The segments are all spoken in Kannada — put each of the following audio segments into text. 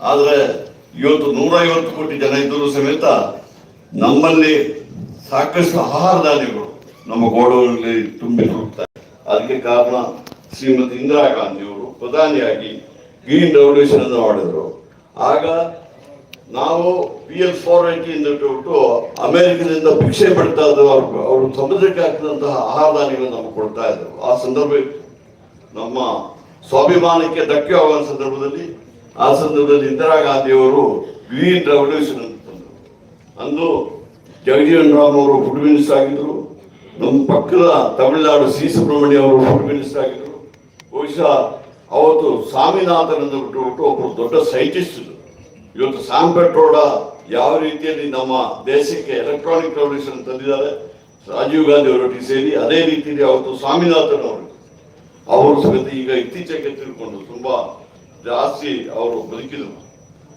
ಆದರೆ ಇವತ್ತು ನೂರೈವತ್ತು ಕೋಟಿ ಜನ ಇದ್ದರೂ ಸಮೇತ ನಮ್ಮಲ್ಲಿ ಸಾಕಷ್ಟು ಆಹಾರ ಧಾನ್ಯಗಳು ನಮ್ಮ ಗೋಡೌನಲ್ಲಿ ತುಂಬಿ ಹೋಗ್ತಾರೆ ಅದಕ್ಕೆ ಕಾರಣ ಶ್ರೀಮತಿ ಇಂದಿರಾ ಗಾಂಧಿಯವರು ಪ್ರಧಾನಿಯಾಗಿ ಗ್ರೀನ್ ರೆವಲ್ಯೂಷನ್ ಅನ್ನು ಮಾಡಿದ್ರು. ಆಗ ನಾವು ಪಿ ಎಲ್ ಫೋರ್ ಇಂದ ಬಿಟ್ಟು ಅಮೆರಿಕದಿಂದ ಭಿಕ್ಷೆ ಪಡ್ತಾ ಅವ್ರು ಅವರು ಸಮುದ್ರಕ್ಕೆ ಹಾಕಿದಂತಹ ಆಹಾರ ಧಾನ್ಯಗಳನ್ನು ನಮಗೆ ಕೊಡ್ತಾ ಇದ್ರು. ಆ ಸಂದರ್ಭ ನಮ್ಮ ಸ್ವಾಭಿಮಾನಕ್ಕೆ ಧಕ್ಕೆ ಆಗುವ ಸಂದರ್ಭದಲ್ಲಿ ಆ ಸಂದರ್ಭದಲ್ಲಿ ಇಂದಿರಾ ಗಾಂಧಿಯವರು ಗ್ರೀನ್ ರೆವಲ್ಯೂಷನ್ ಅಂತ ತಂದರು ಅಂದು ಜಗಜೀವನ್ ರಾಮ್ ಅವರು ಫುಡ್ ಮಿನಿಸ್ಟರ್ ಆಗಿದ್ರು. ನಮ್ಮ ಪಕ್ಕದ ತಮಿಳುನಾಡು ಸಿ ಸುಬ್ರಹ್ಮಣ್ಯ ಅವರು ಫುಡ್ ಮಿನಿಸ್ಟರ್ ಆಗಿದ್ರು. ಬಹುಶಃ ಅವತ್ತು ಸ್ವಾಮಿನಾಥನ್ ಅಂತ ಬಿಟ್ಟು ಒಬ್ಬರು ದೊಡ್ಡ ಸೈಂಟಿಸ್ಟ್ ಇವತ್ತು ಸ್ಯಾಮ್ ಪೆಟ್ರೋಡ ಯಾವ ರೀತಿಯಲ್ಲಿ ನಮ್ಮ ದೇಶಕ್ಕೆ ಎಲೆಕ್ಟ್ರಾನಿಕ್ ರೆವಲ್ಯೂಷನ್ ತಂದಿದ್ದಾರೆ. ರಾಜೀವ್ ಗಾಂಧಿ ಅವರೊಟ್ಟಿಗೆ ಸೇರಿ ಅದೇ ರೀತಿಯಲ್ಲಿ ಅವತ್ತು ಸ್ವಾಮಿನಾಥನ್ ಅವರು. ಅವರು ಸಮೇತ ಈಗ ಇತ್ತೀಚೆಗೆ ತಿಳ್ಕೊಂಡು ತುಂಬಾ ಜಾಸ್ತಿ ಅವರು ಬದುಕಿದ್ರು.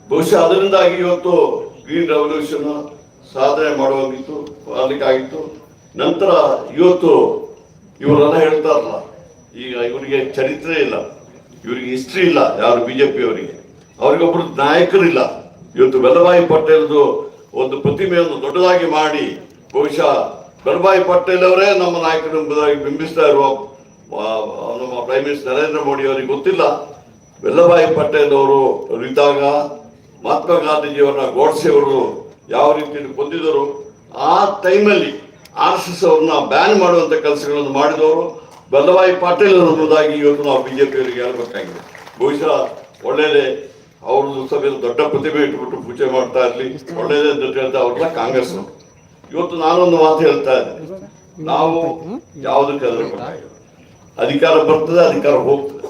ಬಹುಶಃ ಅದರಿಂದಾಗಿ ಇವತ್ತು ಗ್ರೀನ್ ರೆವಲ್ಯೂಷನ್ ಸಾಧನೆ ಮಾಡುವಾಗಿತ್ತು, ಮಾಡಲಿಕ್ಕಾಗಿತ್ತು. ನಂತರ ಇವತ್ತು ಇವರೆಲ್ಲ ಹೇಳ್ತಾರಲ್ಲ ಈಗ ಇವರಿಗೆ ಚರಿತ್ರೆ ಇಲ್ಲ, ಇವರಿಗೆ ಹಿಸ್ಟ್ರಿ ಇಲ್ಲ, ಯಾರು ಬಿಜೆಪಿ ಅವರಿಗೆ. ಅವರಿಗೊಬ್ಬರು ನಾಯಕರಿಲ್ಲ. ಇವತ್ತು ವಲ್ಲಭಾಯಿ ಪಟೇಲ್ದು ಒಂದು ಪ್ರತಿಮೆಯನ್ನು ದೊಡ್ಡದಾಗಿ ಮಾಡಿ, ಬಹುಶಃ ವಲ್ಲಭಾಯಿ ಪಟೇಲ್ ಅವರೇ ನಮ್ಮ ನಾಯಕರು ಎಂಬುದಾಗಿ ಬಿಂಬಿಸ್ತಾ ಇರುವ ನಮ್ಮ ಪ್ರೈಮ್ ಮಿನಿಸ್ಟರ್ ನರೇಂದ್ರ ಮೋದಿ ಅವರಿಗೆ ಗೊತ್ತಿಲ್ಲ. ವಲ್ಲಭಾಯಿ ಪಟೇಲ್ ಅವರು ಇದ್ದಾಗ ಮಹಾತ್ಮ ಗಾಂಧೀಜಿಯವರ ಗೋಡ್ಸೆ ಅವರು ಯಾವ ರೀತಿಯಲ್ಲಿ ಕೊಂದಿದರು ಆ ಟೈಮಲ್ಲಿ ಆರ್ ಎಸ್ ಎಸ್ ಅವ್ರನ್ನ ಬ್ಯಾನ್ ಮಾಡುವಂತ ಕೆಲಸಗಳನ್ನು ಮಾಡಿದವರು ವಲ್ಲಭಾಯಿ ಪಾಟೀಲ್ ಅನ್ನೋದಾಗಿ ಇವತ್ತು ನಾವು ಬಿಜೆಪಿಯವರಿಗೆ ಹೇಳಬೇಕಾಗಿದೆ. ಬಹುಶಃ ಒಳ್ಳೇದೇ ಅವ್ರದ್ದು ಸಭೆ ದೊಡ್ಡ ಪ್ರತಿಭೆ ಇಟ್ಬಿಟ್ಟು ಪೂಜೆ ಮಾಡ್ತಾ ಇರಲಿ, ಒಳ್ಳೇದೇ ಅಂತ ಹೇಳ್ತಾ ಅವ್ರನ್ನ ಕಾಂಗ್ರೆಸ್ ಇವತ್ತು ನಾನೊಂದು ಮಾತು ಹೇಳ್ತಾ ಇದ್ದೆ. ನಾವು ಯಾವುದಕ್ಕೆ ಅದರ ಅಧಿಕಾರ ಬರ್ತದೆ, ಅಧಿಕಾರ ಹೋಗ್ತದೆ.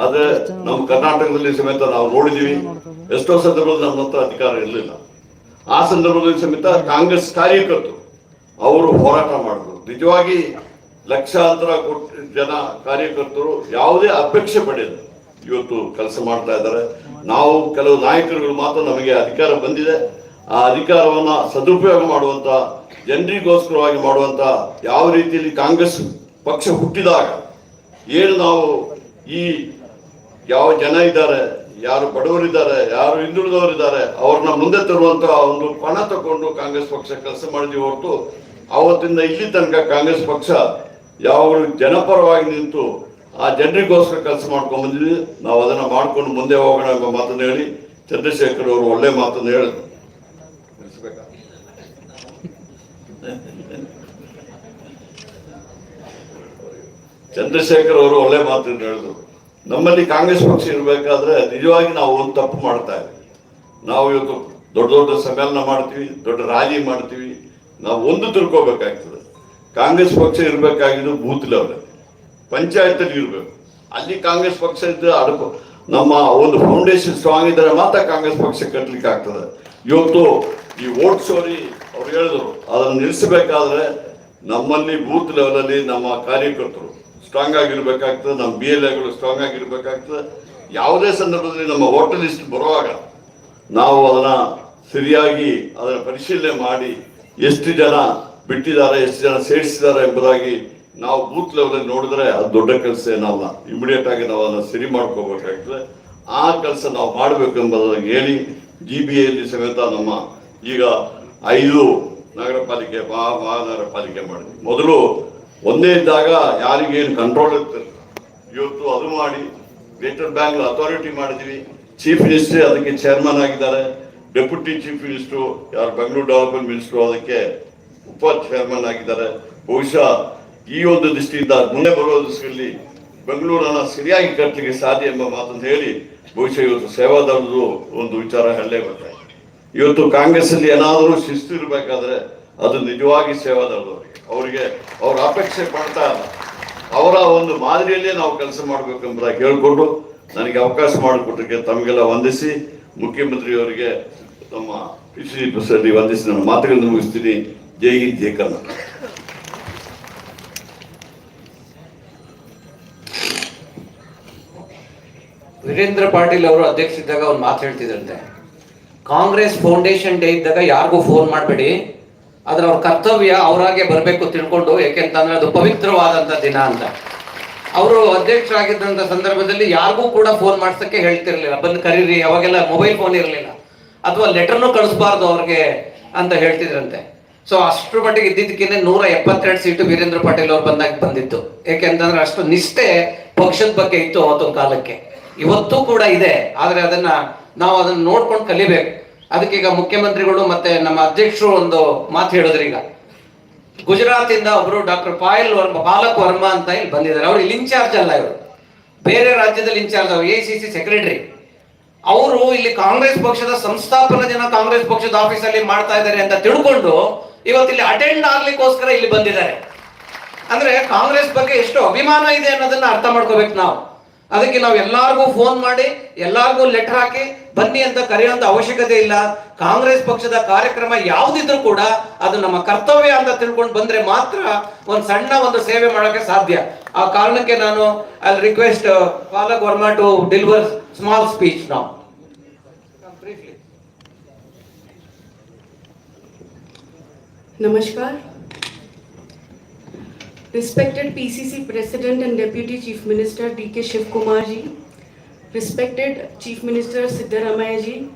ಆದ್ರೆ ನಮ್ಮ ಕರ್ನಾಟಕದಲ್ಲಿ ಸಮೇತ ನಾವು ನೋಡಿದೀವಿ ಎಷ್ಟೋ ಸಂದರ್ಭದಲ್ಲಿ ನಮ್ಮಂತ ಅಧಿಕಾರ ಇರಲಿಲ್ಲ. ಆ ಸಂದರ್ಭದಲ್ಲಿ ಸಮೇತ ಕಾಂಗ್ರೆಸ್ ಕಾರ್ಯಕರ್ತರು ಅವರು ಹೋರಾಟ ಮಾಡಿದ್ರು. ನಿಜವಾಗಿ ಲಕ್ಷಾಂತರ ಜನ ಕಾರ್ಯಕರ್ತರು ಯಾವುದೇ ಅಪೇಕ್ಷೆ ಪಡೆಯಲ್ಲ. ಇವತ್ತು ಕೆಲಸ ಮಾಡ್ತಾ ಇದ್ದಾರೆ. ನಾವು ಕೆಲವು ನಾಯಕರುಗಳು ಮಾತ್ರ ನಮಗೆ ಅಧಿಕಾರ ಬಂದಿದೆ. ಆ ಅಧಿಕಾರವನ್ನ ಸದುಪಯೋಗ ಮಾಡುವಂತ, ಜನರಿಗೋಸ್ಕರವಾಗಿ ಮಾಡುವಂತ ಯಾವ ರೀತಿಯಲ್ಲಿ ಕಾಂಗ್ರೆಸ್ ಪಕ್ಷ ಹುಟ್ಟಿದಾಗ ಏನು ನಾವು ಈ ಯಾವ ಜನ ಇದ್ದಾರೆ, ಯಾರು ಬಡವರಿದ್ದಾರೆ, ಯಾರು ಹಿಂದುಳಿದವರಿದ್ದಾರೆ, ಅವ್ರನ್ನ ಮುಂದೆ ತರುವಂತಹ ಒಂದು ಪಣ ತಗೊಂಡು ಕಾಂಗ್ರೆಸ್ ಪಕ್ಷ ಕೆಲಸ ಮಾಡಿದ್ವಿ ಹೊರತು ಆವತ್ತಿಂದ ಇಲ್ಲಿ ತನಕ ಕಾಂಗ್ರೆಸ್ ಪಕ್ಷ ಯಾವ ಜನಪರವಾಗಿ ನಿಂತು ಆ ಜನರಿಗೋಸ್ಕರ ಕೆಲಸ ಮಾಡ್ಕೊಂಡು ಬಂದಿದ್ವಿ. ನಾವು ಅದನ್ನ ಮಾಡ್ಕೊಂಡು ಮುಂದೆ ಹೋಗೋಣ ಎಂಬ ಮಾತನ್ನು ಹೇಳಿ ಚಂದ್ರಶೇಖರ್ ಅವರು ಒಳ್ಳೆ ಮಾತನ್ನು ಹೇಳಿದ್ರು? ಚಂದ್ರಶೇಖರ್ ಅವರು ಒಳ್ಳೆ ಮಾತನ್ನು ಹೇಳಿದ್ರು. ನಮ್ಮಲ್ಲಿ ಕಾಂಗ್ರೆಸ್ ಪಕ್ಷ ಇರಬೇಕಾದ್ರೆ ನಿಜವಾಗಿ ನಾವು ಒಂದು ತಪ್ಪು ಮಾಡ್ತಾ ಇದ್ದೀವಿ. ನಾವು ಇವತ್ತು ದೊಡ್ಡ ದೊಡ್ಡ ಸಮ್ಮೇಳನ ಮಾಡ್ತೀವಿ, ದೊಡ್ಡ ರ್ಯಾಲಿ ಮಾಡ್ತೀವಿ. ನಾವು ಒಂದು ತಿಳ್ಕೊಬೇಕಾಗ್ತದೆ. ಕಾಂಗ್ರೆಸ್ ಪಕ್ಷ ಇರಬೇಕಾಗಿದ್ದು ಬೂತ್ ಲೆವೆಲ್ ಪಂಚಾಯತಲ್ಲಿ ಇರಬೇಕು. ಅಲ್ಲಿ ಕಾಂಗ್ರೆಸ್ ಪಕ್ಷ ಇದ್ದು ಅಡಕು ನಮ್ಮ ಒಂದು ಫೌಂಡೇಶನ್ ಸ್ಟ್ರಾಂಗ್ ಇದ್ದರೆ ಮಾತ್ರ ಕಾಂಗ್ರೆಸ್ ಪಕ್ಷ ಕಟ್ಟಲಿಕ್ಕೆ ಆಗ್ತದೆ. ಇವತ್ತು ಈ ಓಟ್ ಸೋರಿ ಅವ್ರು ಹೇಳಿದ್ರು. ಅದನ್ನು ನಿಲ್ಲಿಸಬೇಕಾದ್ರೆ ನಮ್ಮಲ್ಲಿ ಬೂತ್ ಲೆವೆಲಲ್ಲಿ ನಮ್ಮ ಕಾರ್ಯಕರ್ತರು ಸ್ಟ್ರಾಂಗ್ ಆಗಿರ್ಬೇಕಾಗ್ತದೆ, ನಮ್ಮ ಬಿ ಎಲ್ ಎಗಳು ಸ್ಟ್ರಾಂಗ್ ಆಗಿರ್ಬೇಕಾಗ್ತದೆ. ಯಾವುದೇ ಸಂದರ್ಭದಲ್ಲಿ ನಮ್ಮ ವೋಟರ್ ಲಿಸ್ಟ್ ಬರುವಾಗ ನಾವು ಅದನ್ನ ಸರಿಯಾಗಿ ಅದರ ಪರಿಶೀಲನೆ ಮಾಡಿ ಎಷ್ಟು ಜನ ಬಿಟ್ಟಿದ್ದಾರೆ, ಎಷ್ಟು ಜನ ಸೇರಿಸಿದ್ದಾರೆ ಎಂಬುದಾಗಿ ನಾವು ಬೂತ್ ಲೆವೆಲಲ್ಲಿ ನೋಡಿದ್ರೆ ಅದು ದೊಡ್ಡ ಕೆಲಸ ಏನಲ್ಲ. ಇಮಿಡಿಯೇಟ್ ಆಗಿ ನಾವು ಅದನ್ನ ಸರಿ ಮಾಡ್ಕೋಬೇಕಾಗ್ತದೆ ಆ ಕೆಲಸ ನಾವು ಮಾಡಬೇಕು ಎಂಬುದಾಗಿ ಹೇಳಿ ಜಿ ಬಿ ಎಲ್ಲಿ ಸಮೇತ ನಮ್ಮ ಈಗ ಐದು ನಗರ ಪಾಲಿಕೆ ಮಹಾ ಮಹಾನಗರ ಪಾಲಿಕೆ ಮಾಡಿದ್ವಿ. ಮೊದಲು ಒಂದೇ ಇದ್ದಾಗ ಯಾರಿಗೇನು ಕಂಟ್ರೋಲ್ ಇರ್ತಿರಲಿಲ್ಲ ಇವತ್ತು ಅದು ಮಾಡಿ ಗ್ರೇಟರ್ ಬ್ಯಾಂಕ್ ಅಥಾರಿಟಿ ಮಾಡಿದ್ವಿ. ಚೀಫ್ ಮಿನಿಸ್ಟ್ರಿ ಅದಕ್ಕೆ ಚೇರ್ಮನ್ ಆಗಿದ್ದಾರೆ. ಡೆಪ್ಯೂಟಿ ಚೀಫ್ ಮಿನಿಸ್ಟರ್ ಯಾರು ಬೆಂಗಳೂರು ಡೆವಲಪ್ಮೆಂಟ್ ಮಿನಿಸ್ಟರ್ ಅದಕ್ಕೆ ಉಪ ಚೇರ್ಮನ್ ಆಗಿದ್ದಾರೆ. ಬಹುಶಃ ಈ ಒಂದು ದೃಷ್ಟಿಯಿಂದ ಮುಂದೆ ಬರುವ ದೃಷ್ಟಿಯಲ್ಲಿ ಬೆಂಗಳೂರನ್ನ ಸರಿಯಾಗಿ ಕಟ್ಟಲಿಕ್ಕೆ ಸಾಧ್ಯ ಎಂಬ ಮಾತನ್ನು ಹೇಳಿ, ಬಹುಶಃ ಇವತ್ತು ಸೇವಾದಳದ್ದು ಒಂದು ವಿಚಾರ ಹೇಳಲೇ ಬರ್ತಾರೆ ಇವತ್ತು ಕಾಂಗ್ರೆಸ್ ಅಲ್ಲಿ ಏನಾದರೂ ಶಿಸ್ತು ಇರಬೇಕಾದ್ರೆ ಅದು ನಿಜವಾಗಿ ಸೇವಾದವರಿಗೆ ಅವರಿಗೆ ಅವ್ರ ಅಪೇಕ್ಷೆ ಪಡ್ತಾ ಅವರ ಒಂದು ಮಾದರಿಯಲ್ಲೇ ನಾವು ಕೆಲಸ ಮಾಡಬೇಕು ಎಂಬುದಾಗಿ ಹೇಳ್ಕೊಂಡು ನನಗೆ ಅವಕಾಶ ಮಾಡಿಕೊಟ್ಟಕ್ಕೆ ತಮಗೆಲ್ಲ ವಂದಿಸಿ, ಮುಖ್ಯಮಂತ್ರಿಯವರಿಗೆ ನಮ್ಮ ಪಿಸಿ ಬಸ್ಸಲ್ಲಿ ವಂದಿಸಿ ನನ್ನ ಮಾತುಗಳನ್ನು ಮುಗಿಸ್ತೀನಿ. ಜೈ ಹಿಂದ್, ಜೈ ಕರ್ನಾಟಕ. ವೀರೇಂದ್ರ ಪಾಟೀಲ್ ಅವರು ಅಧ್ಯಕ್ಷ ಇದ್ದಾಗ ಅವ್ರು ಮಾತು ಹೇಳ್ತಿದ್ರಂತೆ. ಕಾಂಗ್ರೆಸ್ ಫೌಂಡೇಶನ್ ಡೇ ಇದ್ದಾಗ ಯಾರಿಗೂ ಫೋನ್ ಮಾಡಬೇಡಿ. ಆದ್ರೆ ಅವ್ರ ಕರ್ತವ್ಯ ಅವರಾಗೆ ಬರಬೇಕು ತಿಳ್ಕೊಂಡು ಯಾಕೆಂತಂದ್ರೆ ಅದು ಪವಿತ್ರವಾದಂತ ದಿನ ಅಂತ. ಅವರು ಅಧ್ಯಕ್ಷರಾಗಿದ್ದಂತ ಸಂದರ್ಭದಲ್ಲಿ ಯಾರಿಗೂ ಕೂಡ ಫೋನ್ ಮಾಡ್ಸಕ್ಕೆ ಹೇಳ್ತಿರ್ಲಿಲ್ಲ. ಬಂದು ಕರೀರಿ ಅವಾಗೆಲ್ಲ ಮೊಬೈಲ್ ಫೋನ್ ಇರಲಿಲ್ಲ. ಅಥವಾ ಲೆಟರ್ನು ಕಳಿಸ್ಬಾರ್ದು ಅವ್ರಿಗೆ ಅಂತ ಹೇಳ್ತಿದ್ರಂತೆ. ಸೊ ಅಷ್ಟ್ರ ಮಟ್ಟಿಗೆ ಇದ್ದಿದ್ದಕ್ಕಿಂತ ನೂರ ಎಪ್ಪತ್ತೆರಡು ಸೀಟು ವೀರೇಂದ್ರ ಪಾಟೀಲ್ ಅವ್ರು ಬಂದಾಗ ಬಂದಿತ್ತು. ಯಾಕೆಂತಂದ್ರೆ ಅಷ್ಟು ನಿಷ್ಠೆ ಪಕ್ಷದ ಬಗ್ಗೆ ಇತ್ತು ಅವತ್ತೊಂದು ಕಾಲಕ್ಕೆ. ಇವತ್ತು ಕೂಡ ಇದೆ, ಆದರೆ ಅದನ್ನ ನಾವು ಅದನ್ನ ನೋಡ್ಕೊಂಡು ಕಲಿಬೇಕು. ಅದಕ್ಕೆ ಈಗ ಮುಖ್ಯಮಂತ್ರಿಗಳು ಮತ್ತೆ ನಮ್ಮ ಅಧ್ಯಕ್ಷರು ಒಂದು ಮಾತು ಹೇಳಿದ್ರು ಈಗ. ಗುಜರಾತ್ ಇಂದ ಒಬ್ರು ಡಾಕ್ಟರ್ ಪಾಯಲ್ ವರ್ಮ, ಬಾಲಕ್ ವರ್ಮಾ ಅಂತ ಇಲ್ಲಿ ಬಂದಿದ್ದಾರೆ. ಅವ್ರು ಇಲ್ಲಿ ಇನ್ಚಾರ್ಜ್ ಅಲ್ಲ ಇವರು. ಬೇರೆ ರಾಜ್ಯದಲ್ಲಿ ಇನ್ಚಾರ್ಜ್ ಅವರು, ಎ ಸಿ ಸಿ ಸೆಕ್ರೆಟರಿ. ಅವರು ಇಲ್ಲಿ ಕಾಂಗ್ರೆಸ್ ಪಕ್ಷದ ಸಂಸ್ಥಾಪನಾ ದಿನ ಕಾಂಗ್ರೆಸ್ ಪಕ್ಷದ ಆಫೀಸಲ್ಲಿ ಮಾಡ್ತಾ ಇದ್ದಾರೆ ಅಂತ ತಿಳ್ಕೊಂಡು ಇವತ್ತು ಇಲ್ಲಿ ಅಟೆಂಡ್ ಆಗ್ಲಿಕ್ಕೋಸ್ಕರ ಇಲ್ಲಿ ಬಂದಿದ್ದಾರೆ. ಅಂದ್ರೆ ಕಾಂಗ್ರೆಸ್ ಬಗ್ಗೆ ಎಷ್ಟು ಅಭಿಮಾನ ಇದೆ ಅನ್ನೋದನ್ನ ಅರ್ಥ ಮಾಡ್ಕೋಬೇಕು ನಾವು. ಅದಕ್ಕೆ ನಾವು ಎಲ್ಲಾರ್ಗೂ ಫೋನ್ ಮಾಡಿ, ಎಲ್ಲಾರ್ಗೂ ಲೆಟರ್ ಹಾಕಿ, ಬನ್ನಿ ಅಂತ ಕರೆಯುವಂತ ಅವಶ್ಯಕತೆ ಇಲ್ಲ. ಕಾಂಗ್ರೆಸ್ ಪಕ್ಷದ ಕಾರ್ಯಕ್ರಮ ಯಾವ್ದಿದ್ರು ಕೂಡ ಅದು ನಮ್ಮ ಕರ್ತವ್ಯ ಅಂತ ತಿಳ್ಕೊಂಡು ಬಂದ್ರೆ ಮಾತ್ರ ಒಂದು ಸಣ್ಣ ಒಂದು ಸೇವೆ ಮಾಡೋಕೆ ಸಾಧ್ಯ. ಆ ಕಾರಣಕ್ಕೆ ನಾನು I request Palak Verma to deliver small speech ನಾವು Namaskar. Respected PCC President and Deputy Chief Minister DK Shiv Kumar ji, respected Chief Minister Siddaramaya ji,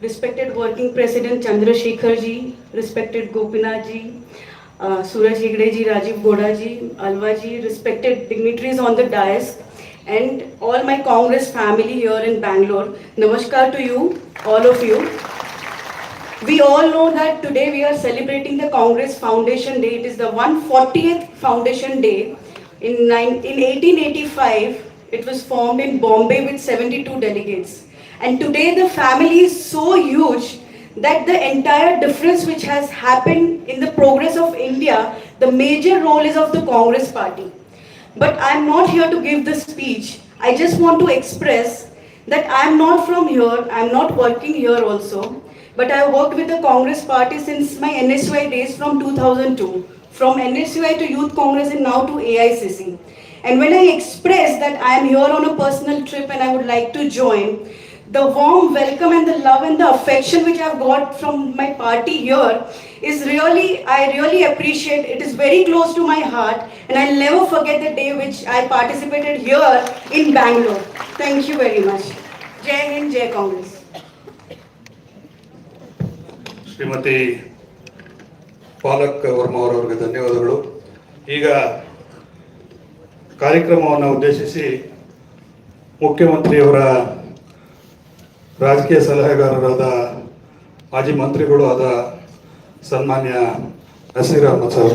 respected Working President Chandrasekhar ji, respected Gopinath ji, uh, Suraj Hegde ji, Rajiv Goda ji, ji, respected dignitaries on the dais, and all my Congress family here in Bangalore. Namaskar to you, all of you. We all know that today we are celebrating the Congress Foundation Day. It is the 140th Foundation Day. In, nine, in 1885, it was formed in Bombay with 72 delegates. And today the family is so huge that the entire difference which has happened in the progress of India, the major role is of the Congress party. But I'm not here to give the speech. I just want to express that I'm not from here, I'm not working here also, but I worked with the Congress party since my NSUI days from 2002, from NSUI to Youth Congress and now to AICC. And when I express that I am here on a personal trip and I would like to join, the warm welcome and the love and the affection which I've got from my party here is really, I really appreciate. It is very close to my heart, and I'll never forget the day which I participated here in Bangalore. Thank you very much. Jai Hind, Jai Congress. Shrimati Palak Varma ಅವರವರಿಗೆ ಧನ್ಯವಾದಗಳು. ಈಗ ಕಾರ್ಯಕ್ರಮವನ್ನು ಉದ್ದೇಶಿಸಿ ಮುಖ್ಯಮಂತ್ರಿಯವರ ರಾಜಕೀಯ ಸಲಹೆಗಾರರಾದ ಮಾಜಿ ಮಂತ್ರಿಗಳು ಆದ ಸನ್ಮಾನ್ಯ ನಸೀರ್ ಅಹಮದ್ ಸರ್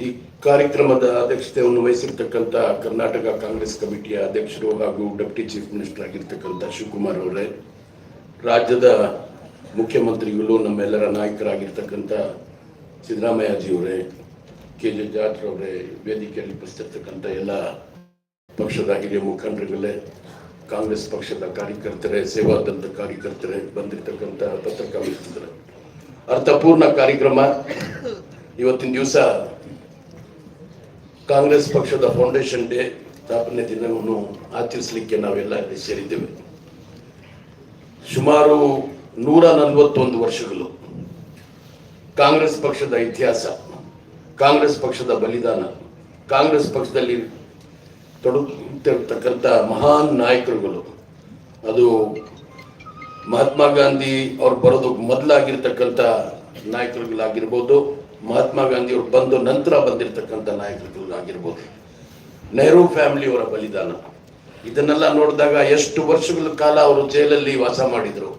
ಈ ಕಾರ್ಯಕ್ರಮದ ಅಧ್ಯಕ್ಷತೆಯನ್ನು ವಹಿಸಿರ್ತಕ್ಕಂಥ ಕರ್ನಾಟಕ ಕಾಂಗ್ರೆಸ್ ಕಮಿಟಿಯ ಅಧ್ಯಕ್ಷರು ಹಾಗೂ ಡೆಪ್ಟಿ ಚೀಫ್ ಮಿನಿಸ್ಟರ್ ಆಗಿರ್ತಕ್ಕಂಥ ಶಿವಕುಮಾರ್ ಅವರೇ, ರಾಜ್ಯದ ಮುಖ್ಯಮಂತ್ರಿಗಳು, ನಮ್ಮೆಲ್ಲರ ನಾಯಕರಾಗಿರ್ತಕ್ಕಂಥ ಸಿದ್ದರಾಮಯ್ಯಜಿಯವರೇ ಕೆ ಜೆ ಜಾಟ್ರವರೇ ವೇದಿಕೆಯಲ್ಲಿ ಉಪಸ್ಥಿರ್ತಕ್ಕಂಥ ಎಲ್ಲ ಪಕ್ಷದ ಹಿರಿಯ ಮುಖಂಡರುಗಳೇ, ಕಾಂಗ್ರೆಸ್ ಪಕ್ಷದ ಕಾರ್ಯಕರ್ತರೇ, ಸೇವಾ ಸೇವಾದಂತ ಕಾರ್ಯಕರ್ತರೇ, ಬಂದಿರತಕ್ಕಂಥ ಪತ್ರಿಕಾ ಅರ್ಥಪೂರ್ಣ ಕಾರ್ಯಕ್ರಮ. ಇವತ್ತಿನ ದಿವಸ ಕಾಂಗ್ರೆಸ್ ಪಕ್ಷದ ಫೌಂಡೇಶನ್ ಡೇ ಸ್ಥಾಪನೆ ದಿನವನ್ನು ಆಚರಿಸಲಿಕ್ಕೆ ನಾವೆಲ್ಲ ಇಲ್ಲಿ ಸೇರಿದ್ದೇವೆ. ಸುಮಾರು ನೂರ ನಲವತ್ತೊಂದು ವರ್ಷಗಳು ಕಾಂಗ್ರೆಸ್ ಪಕ್ಷದ ಇತಿಹಾಸ, ಕಾಂಗ್ರೆಸ್ ಪಕ್ಷದ ಬಲಿದಾನ, ಕಾಂಗ್ರೆಸ್ ಪಕ್ಷದಲ್ಲಿ ತೊಡಗುತ್ತಿರ್ತಕ್ಕಂಥ ಮಹಾನ್ ನಾಯಕರುಗಳು. ಅದು ಮಹಾತ್ಮ ಗಾಂಧಿ ಅವ್ರು ಬರೋದು ಮೊದಲಾಗಿರ್ತಕ್ಕಂಥ ನಾಯಕರುಗಳಾಗಿರ್ಬೋದು ಮಹಾತ್ಮ ಗಾಂಧಿಯವರು ಬಂದು ನಂತರ ಬಂದಿರತಕ್ಕಂಥ ನಾಯಕರುಗಳಾಗಿರ್ಬೋದು. ನೆಹರು ಫ್ಯಾಮಿಲಿಯವರ ಬಲಿದಾನ. ಇದನ್ನೆಲ್ಲ ನೋಡಿದಾಗ ಎಷ್ಟು ವರ್ಷಗಳ ಕಾಲ ಅವರು ಜೈಲಲ್ಲಿ ವಾಸ ಮಾಡಿದ್ರು.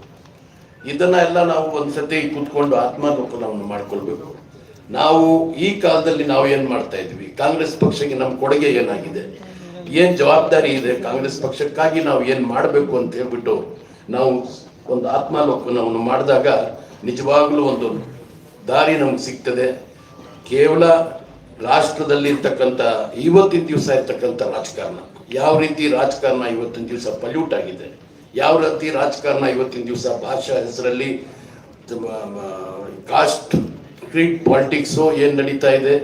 ಇದನ್ನ ಎಲ್ಲ ನಾವು ಒಂದ್ಸತಿ ಕೂತ್ಕೊಂಡು ಆತ್ಮಾವಲೋಕನವನ್ನು ಮಾಡ್ಕೊಳ್ಬೇಕು. ನಾವು ಈ ಕಾಲದಲ್ಲಿ ನಾವು ಏನ್ ಮಾಡ್ತಾ ಇದ್ವಿ? ಕಾಂಗ್ರೆಸ್ ಪಕ್ಷಕ್ಕೆ ನಮ್ಮ ಕೊಡುಗೆ ಏನಾಗಿದೆ? ಏನ್ ಜವಾಬ್ದಾರಿ ಇದೆ? ಕಾಂಗ್ರೆಸ್ ಪಕ್ಷಕ್ಕಾಗಿ ನಾವು ಏನ್ ಮಾಡಬೇಕು ಅಂತ ಹೇಳ್ಬಿಟ್ಟು ನಾವು ಒಂದು ಆತ್ಮಾಲೋಕನವನ್ನು ಮಾಡಿದಾಗ ನಿಜವಾಗ್ಲೂ ಒಂದು ದಾರಿ ನಮ್ಗೆ ಸಿಗ್ತದೆ. ಕೇವಲ ರಾಷ್ಟ್ರದಲ್ಲಿ ಇರ್ತಕ್ಕಂಥ ಇವತ್ತಿನ ದಿವಸ ಇರ್ತಕ್ಕಂಥ ರಾಜಕಾರಣ. ಯಾವ ರೀತಿ ರಾಜಕಾರಣ ಇವತ್ತಿನ ದಿವಸ ಪಲ್ಯೂಟ್ ಆಗಿದೆ, ಯಾವ ರೀತಿ ರಾಜಕಾರಣ ಇವತ್ತಿನ ದಿವಸ ಭಾಷಾ ಹೆಸರಲ್ಲಿ ಕಾಸ್ಟ್ ಕ್ರೀಟ್ ಪಾಲಿಟಿಕ್ಸು ಏನು ನಡೀತಾ ಇದೆ,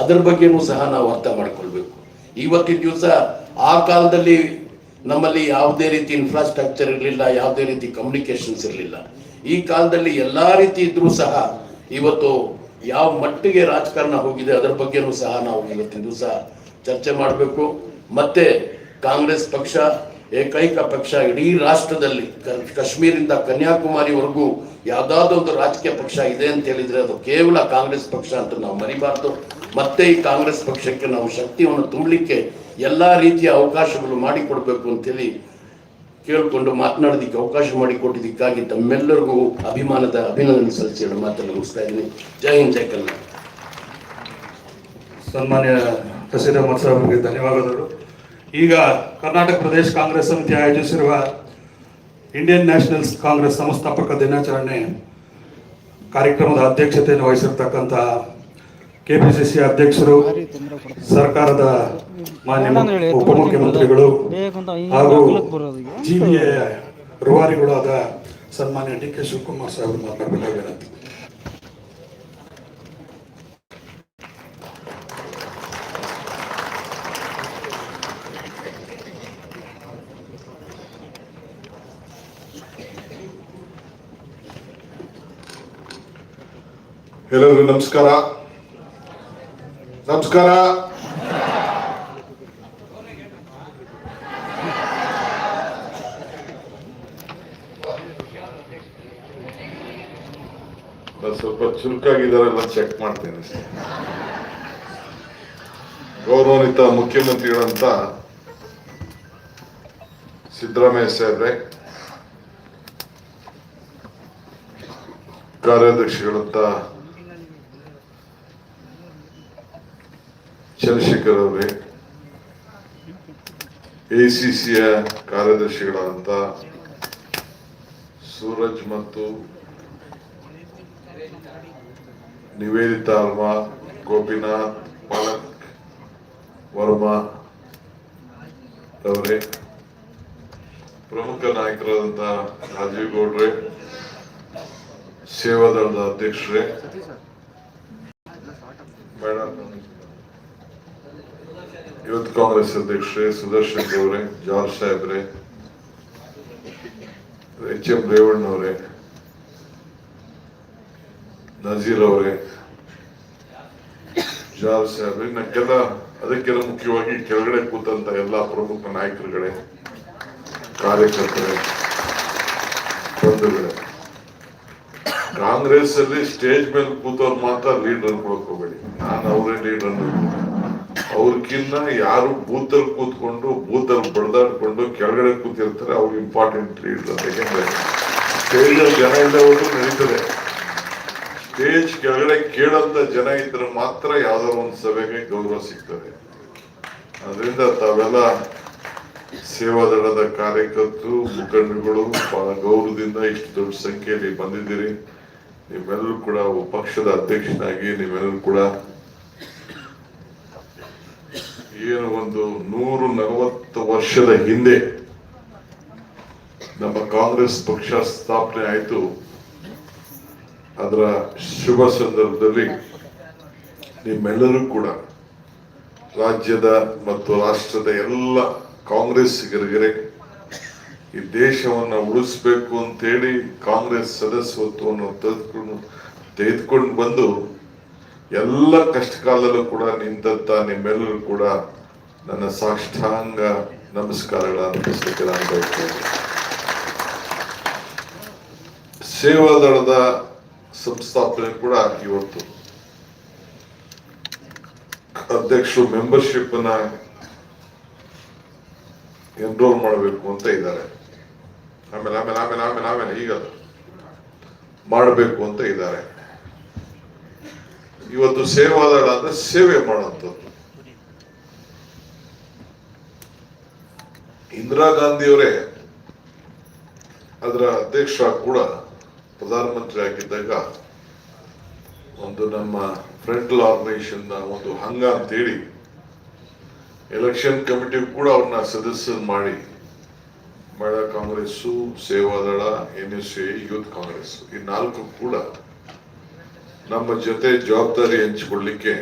ಅದ್ರ ಬಗ್ಗೆನೂ ಸಹ ನಾವು ಅರ್ಥ ಮಾಡ್ಕೊಳ್ಬೇಕು. ಇವತ್ತಿನ ದಿವಸ ಆ ಕಾಲದಲ್ಲಿ ನಮ್ಮಲ್ಲಿ ಯಾವುದೇ ರೀತಿ ಇನ್ಫ್ರಾಸ್ಟ್ರಕ್ಚರ್ ಇರಲಿಲ್ಲ, ಯಾವುದೇ ರೀತಿ ಕಮ್ಯುನಿಕೇಶನ್ಸ್ ಇರಲಿಲ್ಲ. ಈ ಕಾಲದಲ್ಲಿ ಎಲ್ಲ ರೀತಿ ಇದ್ರೂ ಸಹ ಇವತ್ತು ಯಾವ ಮಟ್ಟಿಗೆ ರಾಜಕಾರಣ ಹೋಗಿದೆ ಅದರ ಬಗ್ಗೆನೂ ಸಹ ನಾವು ಇವತ್ತಿನ ದಿವಸ ಚರ್ಚೆ ಮಾಡಬೇಕು. ಮತ್ತೆ ಕಾಂಗ್ರೆಸ್ ಪಕ್ಷ, ಏಕೈಕ ಪಕ್ಷ ಇಡೀ ರಾಷ್ಟ್ರದಲ್ಲಿ ಕಾಶ್ಮೀರಿಂದ ಕನ್ಯಾಕುಮಾರಿವರೆಗೂ ಯಾವ್ದಾದ್ರು ಒಂದು ರಾಜಕೀಯ ಪಕ್ಷ ಇದೆ ಅಂತ ಹೇಳಿದ್ರೆ ಅದು ಕೇವಲ ಕಾಂಗ್ರೆಸ್ ಪಕ್ಷ ಅಂತ ನಾವು ಮರಿಬಾರ್ದು. ಮತ್ತೆ ಈ ಕಾಂಗ್ರೆಸ್ ಪಕ್ಷಕ್ಕೆ ನಾವು ಶಕ್ತಿಯನ್ನು ತುಂಬಲಿಕ್ಕೆ ಎಲ್ಲಾ ರೀತಿಯ ಅವಕಾಶಗಳು ಮಾಡಿಕೊಡ್ಬೇಕು ಅಂತೇಳಿ ಕೇಳಿಕೊಂಡು ಮಾತನಾಡೋದಕ್ಕೆ ಅವಕಾಶ ಮಾಡಿಕೊಟ್ಟಿದ್ದಕ್ಕಾಗಿ ತಮ್ಮೆಲ್ಲರಿಗೂ ಅಭಿಮಾನದ ಅಭಿನಂದನೆ ಸಲ್ಲಿಸಿ ಹೇಳಿ ಮಾತನ್ನು ಮುಗಿಸ್ತಾ ಇದ್ದೀನಿ. ಜೈ ಹಿಂದ್, ಜೈ ಕನ್ನಡ. ಸನ್ಮಾನ್ಯ ಪ್ರಸಿದ್ಧ ಮಹೋತ್ಸವಕ್ಕೆ ಧನ್ಯವಾದಗಳು. ಈಗ ಕರ್ನಾಟಕ ಪ್ರದೇಶ ಕಾಂಗ್ರೆಸ್ ಸಮಿತಿ ಆಯೋಜಿಸಿರುವ ಇಂಡಿಯನ್ ನ್ಯಾಷನಲ್ ಕಾಂಗ್ರೆಸ್ ಸಂಸ್ಥಾಪಕ ದಿನಾಚರಣೆ ಕಾರ್ಯಕ್ರಮದ ಅಧ್ಯಕ್ಷತೆಯನ್ನು ವಹಿಸಿರ್ತಕ್ಕಂಥ ಕೆಪಿಸಿಸಿ ಅಧ್ಯಕ್ಷರು, ಸರ್ಕಾರದ ಮಾನ್ಯ ಉಪಮುಖ್ಯಮಂತ್ರಿಗಳು ಹಾಗೂ ಜಿಬಿಎ ರೂವಾರಿಗಳಾದ ಆದ ಸನ್ಮಾನ್ಯ ಡಿ ಕೆ ಶಿವಕುಮಾರ್ ಸಾಹೇಬರು ಮಾತನಾಡಬೇಕಾಗಿ ವಿನಂತಿ ಎಲ್ಲರಿಗೂ ನಮಸ್ಕಾರ. ನಮಸ್ಕಾರ ನಾನ್ ಸ್ವಲ್ಪ ಚುರುಕಾಗಿದ್ದಾರೆಲ್ಲ ಚೆಕ್ ಮಾಡ್ತೇನೆ. ಗೌರವಾನ್ವಿತ ಮುಖ್ಯಮಂತ್ರಿಗಳಂತ ಸಿದ್ದರಾಮಯ್ಯ ಸಾಹೇಬ್ರೆ ಕಾರ್ಯಾಧ್ಯಕ್ಷಗಳಂತ ಚಂದ್ರಶೇಖರ್ ಅವರೇ ಎಸಿಸಿಯ ಕಾರ್ಯದರ್ಶಿಗಳಾದಂತ ಸೂರಜ್ ಮತ್ತು ನಿವೇದಿತಾ ವರ್ಮಾ ಗೋಪಿನಾಥ್, ಪಾಲಕ್, ವರ್ಮಾ ಅವರೇ. ಪ್ರಮುಖ ನಾಯಕರಾದಂತ ರಾಜೀವ್ ಗೌಡ್ರೆ, ಸೇವಾದಳದ ಅಧ್ಯಕ್ಷರೇ. ಯೂತ್ ಕಾಂಗ್ರೆಸ್ ಅಧ್ಯಕ್ಷರೇ ಸುದರ್ಶನ್ ಅವರೇ ಜಾರ್ಜ್ ಸಾಹೇಬ್ರೆ, ಎಚ್ ಎಂ ರೇವಣ್ಣವರೇ. ನಜೀರ್ ಅವರೇ. ಜಾರ್ಜ್ ಸಾಹೇಬ್ರೆ ನಕ್ಕೆಲ್ಲ ಅದಕ್ಕೆಲ್ಲ ಮುಖ್ಯವಾಗಿ ಕೆಳಗಡೆ ಕೂತಂತ ಎಲ್ಲ ಪ್ರಮುಖ ನಾಯಕರುಗಳೇ, ಕಾರ್ಯಕರ್ತರೇ, ಬಂಧುಗಳೇ. ಕಾಂಗ್ರೆಸ್ ಅಲ್ಲಿ ಸ್ಟೇಜ್ ಮೇಲೆ ಕೂತವ್ರು ಮಾತ್ರ ಲೀಡರ್ ಅನ್ಕೊಳಕ್ ಹೋಗ್ಬೇಡಿ. ನಾನು ಅವರೇ ಲೀಡರ್ ಅವ್ರಕ್ಕಿನ್ನ ಯಾರು ಬೂತಲ್ಲಿ ಕೂತ್ಕೊಂಡು, ಬೂತಲ್ಲಿ ಬಡ್ದಾಡ್ಕೊಂಡು ಕೆಳಗಡೆ ಕೂತಿರ್ತಾರೆ, ಅವ್ರು ಇಂಪಾರ್ಟೆಂಟ್ ಲೀಡರ್ ಯಾಕೆಂದ್ರೆ ಸ್ಟೇಜ್ ಅಲ್ಲಿ ಜನ ಇಲ್ಲವರೆಗೂ ನಡೀತದೆ. ಸ್ಟೇಜ್ ಕೆಳಗಡೆ ಕೇಳಂತ ಜನ ಇದ್ರೆ ಮಾತ್ರ ಯಾವ್ದಾದ್ರು ಒಂದು ಸಭೆಗೆ ಗೌರವ ಸಿಗ್ತದೆ. ಅದರಿಂದ ತಾವೆಲ್ಲ ಸೇವಾದಳದ ಕಾರ್ಯಕರ್ತರು ಮುಖಂಡಗಳು ಬಹಳ ಗೌರವದಿಂದ ಇಷ್ಟು ದೊಡ್ಡ ಸಂಖ್ಯೆಯಲ್ಲಿ ಬಂದಿದ್ದೀರಿ. ನಿಮ್ಮೆಲ್ಲರೂ ಕೂಡ ಪಕ್ಷದ ಅಧ್ಯಕ್ಷನಾಗಿ ನಿಮ್ಮೆಲ್ಲರೂ ಕೂಡ ಏನು ಒಂದು ನೂರು ನಲವತ್ತು ವರ್ಷದ ಹಿಂದೆ ನಮ್ಮ ಕಾಂಗ್ರೆಸ್ ಪಕ್ಷ ಸ್ಥಾಪನೆ ಆಯಿತು. ಅದರ ಶುಭ ಸಂದರ್ಭದಲ್ಲಿ ನಿಮ್ಮೆಲ್ಲರೂ ಕೂಡ ರಾಜ್ಯದ ಮತ್ತು ರಾಷ್ಟ್ರದ ಎಲ್ಲ ಕಾಂಗ್ರೆಸ್ಸಿಗರಿಗೆ ಈ ದೇಶವನ್ನ ಉಳಿಸ್ಬೇಕು ಅಂತೇಳಿ ಕಾಂಗ್ರೆಸ್ ಸದಸ್ಯತ್ವವನ್ನು ತೆಗೆದುಕೊಂಡು ತೆಗೆದುಕೊಂಡು ಬಂದು ಎಲ್ಲ ಕಷ್ಟ ಕಾಲದಲ್ಲೂ ಕೂಡ ನಿಂತಂತ ನಿಮ್ಮೆಲ್ಲರೂ ಕೂಡ ನನ್ನ ಸಾಷ್ಟಾಂಗ ನಮಸ್ಕಾರಗಳನ್ನು ಸೇವಾ ಬಯಸ್ತೇನೆ. ಸೇವಾದಳದ ಸಂಸ್ಥಾಪನೆ ಕೂಡ ಇವತ್ತು ಅಧ್ಯಕ್ಷರು ಮೆಂಬರ್ಶಿಪ್ ಅನ್ನ ಎನ್ರೋಲ್ ಮಾಡಬೇಕು ಅಂತ ಇದ್ದಾರೆ ಆಮೇಲೆ ಆಮೇಲೆ ಆಮೇಲೆ ಆಮೇಲೆ ಆಮೇಲೆ ಈಗ ಮಾಡಬೇಕು ಅಂತ ಇದ್ದಾರೆ ಇವತ್ತು ಸೇವಾದಳ ಅಂದ್ರೆ ಸೇವೆ ಮಾಡುವಂಥದ್ದು ಇಂದಿರಾ ಗಾಂಧಿಯವರೇ ಅದರ ಅಧ್ಯಕ್ಷ ಕೂಡ ಪ್ರಧಾನಮಂತ್ರಿ ಆಗಿದ್ದಾಗ ಒಂದು ನಮ್ಮ ಫ್ರಂಟಲ್ ಆರ್ಗನೈಸೇಷನ್ ಒಂದು ಹಂಗ ಅಂತೇಳಿ ಎಲೆಕ್ಷನ್ ಕಮಿಟಿ ಕೂಡ ಅವ್ರನ್ನ ಸದಸ್ಯರು ಮಾಡಿ Mahila Congress Sevadal N S A youth Congress ಈ ನಾಲ್ಕು ಕೂಡ ನಮ್ಮ ಜೊತೆ ಜವಾಬ್ದಾರಿ ಹಂಚಿಕೊಳ್ಳಿಕ್ಕೆ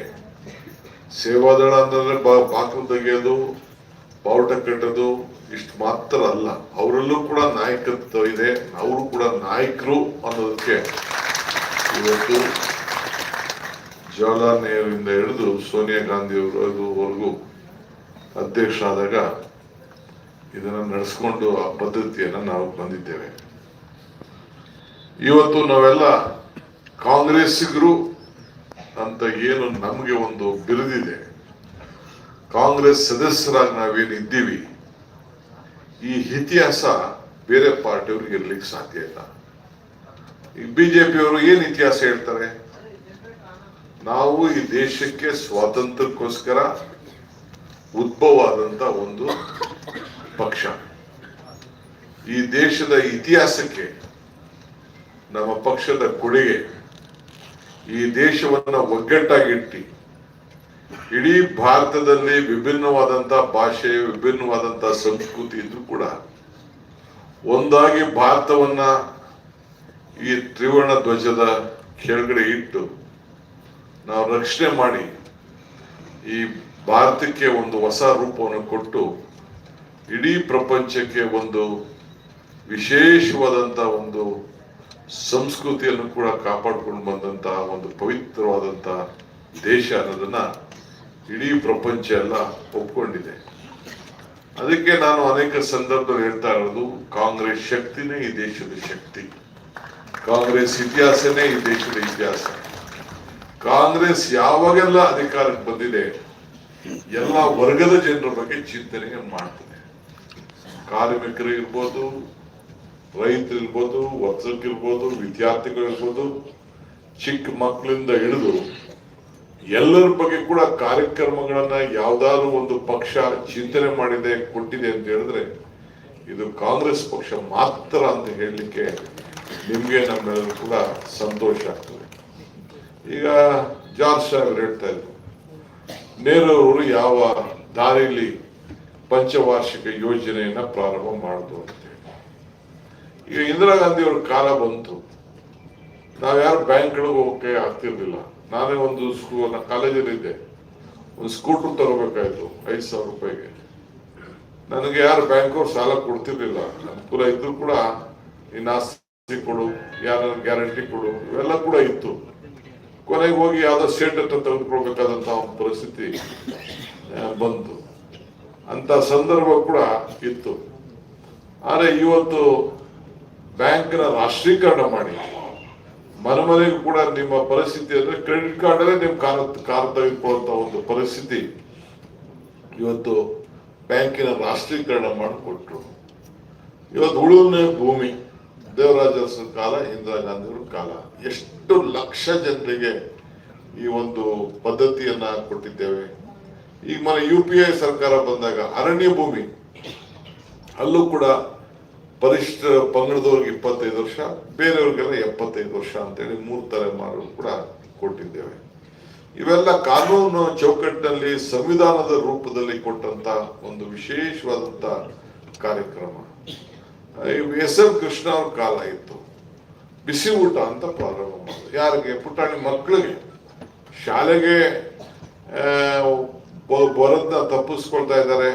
ಸೇವಾದಳ ಅಂತಂದ್ರೆ ಬಾ- ಬಾಕ್ಲು ತೆಗೆಯೋದು, ಬಾವುಟ ಕಟ್ಟೋದು ಇಷ್ಟು ಮಾತ್ರ ಅಲ್ಲ, ಅವರಲ್ಲೂ ಕೂಡ ನಾಯಕತ್ವ ಇದೆ, ಅವರು ಕೂಡ ನಾಯಕರು ಅನ್ನೋದಕ್ಕೆ ಇವತ್ತು ಜವಾಹರ್ಲಾಲ್ ನೆಹರುವಿಂದ ಹಿಡಿದು ಸೋನಿಯಾ ಗಾಂಧಿ ಅವರವರೆಗೂ ಅಧ್ಯಕ್ಷ ಆದಾಗ ಇದನ್ನ ನಡೆಸ್ಕೊಂಡು ಆ ಪದ್ಧತಿಯನ್ನ ನಾವು ಬಂದಿದ್ದೇವೆ. ಇವತ್ತು ನಾವೆಲ್ಲ ಕಾಂಗ್ರೆಸ್ಸಿಗರು ಅಂತ ಏನು ನಮಗೆ ಒಂದು ಬಿರುದಿದೆ. ಕಾಂಗ್ರೆಸ್ ಸದಸ್ಯರಾಗಿ ನಾವೇನು ಇದ್ದೀವಿ ಈ ಇತಿಹಾಸ ಬೇರೆ ಪಾರ್ಟಿಯವ್ರಿಗೆ ಇರ್ಲಿಕ್ಕೆ ಸಾಧ್ಯ ಇಲ್ಲ. ಈ ಬಿಜೆಪಿಯವರು ಏನ್ ಇತಿಹಾಸ ಹೇಳ್ತಾರೆ? ನಾವು ಈ ದೇಶಕ್ಕೆ ಸ್ವಾತಂತ್ರ್ಯಕ್ಕೋಸ್ಕರ ಉದ್ಭವ ಆದಂತ ಒಂದು ಪಕ್ಷ. ಈ ದೇಶದ ಇತಿಹಾಸಕ್ಕೆ, ನಮ್ಮ ಪಕ್ಷದ ಕೊಡುಗೆ, ಈ ದೇಶವನ್ನ ಒಗ್ಗಟ್ಟಾಗಿಟ್ಟಿ ಇಡೀ ಭಾರತದಲ್ಲಿ ವಿಭಿನ್ನವಾದಂತ ಭಾಷೆ, ವಿಭಿನ್ನವಾದಂತ ಸಂಸ್ಕೃತಿ ಇದ್ರೂ ಕೂಡ ಒಂದಾಗಿ ಭಾರತವನ್ನ ಈ ತ್ರಿವರ್ಣ ಧ್ವಜದ ಕೆಳಗಡೆ ಇಟ್ಟು ನಾವು ರಕ್ಷಣೆ ಮಾಡಿ ಈ ಭಾರತಕ್ಕೆ ಒಂದು ಹೊಸ ರೂಪವನ್ನು ಕೊಟ್ಟು ಇಡೀ ಪ್ರಪಂಚಕ್ಕೆ ಒಂದು ವಿಶೇಷವಾದಂತ ಒಂದು ಸಂಸ್ಕೃತಿಯನ್ನು ಕೂಡ ಕಾಪಾಡ್ಕೊಂಡು ಬಂದಂತಹ ಒಂದು ಪವಿತ್ರವಾದಂತ ದೇಶ ಅನ್ನೋದನ್ನ ಇಡೀ ಪ್ರಪಂಚ ಎಲ್ಲ ಒಪ್ಕೊಂಡಿದೆ. ಅದಕ್ಕೆ ನಾನು ಅನೇಕ ಸಂದರ್ಭದಲ್ಲಿ ಹೇಳ್ತಾ ಇರೋದು, ಕಾಂಗ್ರೆಸ್ ಶಕ್ತಿನೇ ಈ ದೇಶದ ಶಕ್ತಿ. ಕಾಂಗ್ರೆಸ್ ಇತಿಹಾಸನೇ ಈ ದೇಶದ ಇತಿಹಾಸ. ಕಾಂಗ್ರೆಸ್ ಯಾವಾಗೆಲ್ಲ ಅಧಿಕಾರಕ್ಕೆ ಬಂದಿದೆ, ಎಲ್ಲ ವರ್ಗದ ಜನರ ಬಗ್ಗೆ ಚಿಂತನೆ ಮಾಡ್ತದೆ. ಕಾರ್ಮಿಕರು ಇರ್ಬೋದು, ರೈತರು ಇರ್ಬೋದು ವಿದ್ಯಾರ್ಥಿಗಳು ಇರ್ಬೋದು, ಚಿಕ್ಕ ಮಕ್ಕಳಿಂದ ಹಿಡಿದು ಎಲ್ಲರ ಬಗ್ಗೆ ಕೂಡ ಕಾರ್ಯಕ್ರಮಗಳನ್ನ ಯಾವ್ದಾದ್ರು ಒಂದು ಪಕ್ಷ ಚಿಂತನೆ ಮಾಡಿದೆ, ಕೊಟ್ಟಿದೆ ಅಂತ ಹೇಳಿದ್ರೆ ಇದು ಕಾಂಗ್ರೆಸ್ ಪಕ್ಷ ಮಾತ್ರ ಅಂತ ಹೇಳಲಿಕ್ಕೆ ನಿಮ್ಗೆ ನಮ್ಮೆಲ್ಲರೂ ಕೂಡ ಸಂತೋಷ ಆಗ್ತದೆ. ಈಗ ಜಾರ್ಜ್ ಸಾಹೇಬ್ ಹೇಳ್ತಾ ಇದ್ರು ನೇರವರು ಯಾವ ದಾರಿಯಲ್ಲಿ ಪಂಚವಾರ್ಷಿಕ ಯೋಜನೆಯನ್ನ ಪ್ರಾರಂಭ ಮಾಡಿದ್ರು ಅಂತ ಹೇಳಿ. ಈಗ ಇಂದಿರಾ ಗಾಂಧಿ ಅವ್ರ ಕಾಲ ಬಂತು. ನಾವ್ಯಾರು ಬ್ಯಾಂಕ್ಗಳಿಗೆ ಹೋಗಕ್ಕೆ ಆಗ್ತಿರ್ಲಿಲ್ಲ. ನಾನೇ ಒಂದು ಸ್ಕೂಲ್ ಕಾಲೇಜಲ್ಲಿ ಇದ್ದೆ. ಒಂದು ಸ್ಕೂಟರ್ ತಗೋಬೇಕಾಯ್ತು, ಐದು ಸಾವಿರ ರೂಪಾಯಿಗೆ. ನನಗೆ ಯಾರು ಬ್ಯಾಂಕ್ ಅವ್ರು ಸಾಲ ಕೊಡ್ತಿರ್ಲಿಲ್ಲ. ಅನುಕೂಲ ಇದ್ರು ಕೂಡ ಇನ್ನು ಆಸ್ತಿ ಕೊಡು, ಯಾರ ಗ್ಯಾರಂಟಿ ಕೊಡು, ಇವೆಲ್ಲ ಕೂಡ ಇತ್ತು. ಕೊನೆಗೆ ಹೋಗಿ ಯಾವ್ದೋ ಸೇಟ್ ಹತ್ರ ತೆಗೆದುಕೊಳ್ಬೇಕಾದಂತ ಒಂದು ಪರಿಸ್ಥಿತಿ ಬಂತು. ಅಂತ ಸಂದರ್ಭ ಕೂಡ ಇತ್ತು. ಆದ್ರೆ ಇವತ್ತು ಬ್ಯಾಂಕ್ನ ರಾಷ್ಟ್ರೀಕರಣ ಮಾಡಿ ಮನೆ ಮನೆಗೂ ಕೂಡ ನಿಮ್ಮ ಪರಿಸ್ಥಿತಿ ಅಂದ್ರೆ ಕ್ರೆಡಿಟ್ ಕಾರ್ಡ್ ಅಲ್ಲೇ ನಿಮ್ ಕಾರ್ ಕಾರ್ ತೆಗೆದುಕೊಳ್ಳುವಂತ ಒಂದು ಪರಿಸ್ಥಿತಿ. ಇವತ್ತು ಬ್ಯಾಂಕಿನ ರಾಷ್ಟ್ರೀಕರಣ ಮಾಡಿಕೊಟ್ರು. ಇವತ್ತು ಉಳುಮೆ ಭೂಮಿ ದೇವರಾಜ ಕಾಲ, ಇಂದಿರಾ ಗಾಂಧಿ ಅವ್ರ ಕಾಲ. ಎಷ್ಟು ಲಕ್ಷ ಜನರಿಗೆ ಈ ಒಂದು ಪದ್ಧತಿಯನ್ನ ಕೊಟ್ಟಿದ್ದೇವೆ. ಈಗ ಮನೆ ಯು ಪಿ ಐ ಸರ್ಕಾರ ಬಂದಾಗ ಅರಣ್ಯ ಭೂಮಿ, ಅಲ್ಲೂ ಕೂಡ ಪರಿಷ್ಠ ಪಂಗಡದವ್ರಿಗೆ ಇಪ್ಪತ್ತೈದು ವರ್ಷ, ಬೇರೆಯವ್ರಿಗೆಲ್ಲ ಎಪ್ಪತ್ತೈದು ವರ್ಷ ಅಂತೇಳಿ ಮೂರು ತಲೆಮಾರು ಕೂಡ ಕೊಟ್ಟಿದ್ದೇವೆ. ಇವೆಲ್ಲ ಕಾನೂನು ಚೌಕಟ್ಟಿನಲ್ಲಿ ಸಂವಿಧಾನದ ರೂಪದಲ್ಲಿ ಕೊಟ್ಟಂತ ಒಂದು ವಿಶೇಷವಾದಂತ ಕಾರ್ಯಕ್ರಮ. ಎಸ್ ಎಲ್ ಕೃಷ್ಣ ಅವ್ರ ಕಾಲ ಇತ್ತು. ಬಿಸಿ ಊಟ ಅಂತ ಪ್ರಾರಂಭ ಮಾಡಿದ್ರು. ಯಾರಿಗೆ? ಪುಟಾಣಿ ಮಕ್ಕಳಿಗೆ. ಶಾಲೆಗೆ ಬರೋದನ್ನ ತಪ್ಪಿಸ್ಕೊಳ್ತಾ ಇದ್ದಾರೆ.